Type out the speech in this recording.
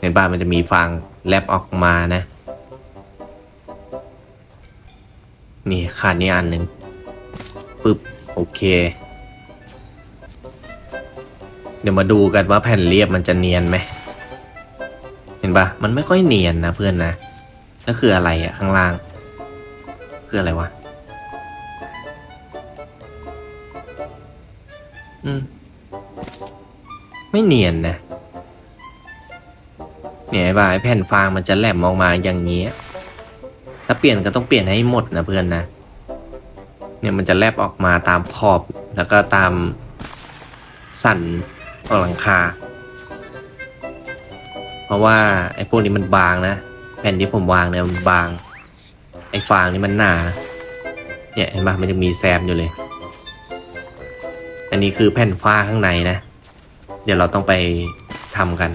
เห็นป่ะมันจะมีฟางแลบออกมานะ นี่ขาดนี่อันหนึ่งปึ๊บ โอเค เดี๋ยวมาดูกันว่าแผ่นเรียบมันจะเนียนไหม เห็นปะมันไม่ค่อยเนียนนะเพื่อนนะ แล้วคืออะไรอะข้างล่าง คืออะไรวะ อืม ไม่เนียนนะ เนี่ยไอ้บ่าไอ้แผ่นฟางมันจะแหลมออกมาอย่างนี้ ถ้าเปลี่ยนก็ต้องเปลี่ยนให้หมดนะเพื่อนนะ เนี่ยมันจะแลบออกมาตามขอบแล้วก็ตามสันของหลังคา เพราะว่าไอ้พวกนี้มันบางนะ แผ่นที่ผมวางเนี่ยมันบาง ไอ้ฟางนี่มันหนา เนี่ยเห็นปะมันจะมีแซมอยู่เลย อันนี้คือแผ่นฝ้าข้างในนะ เดี๋ยวเราต้องไปทำกัน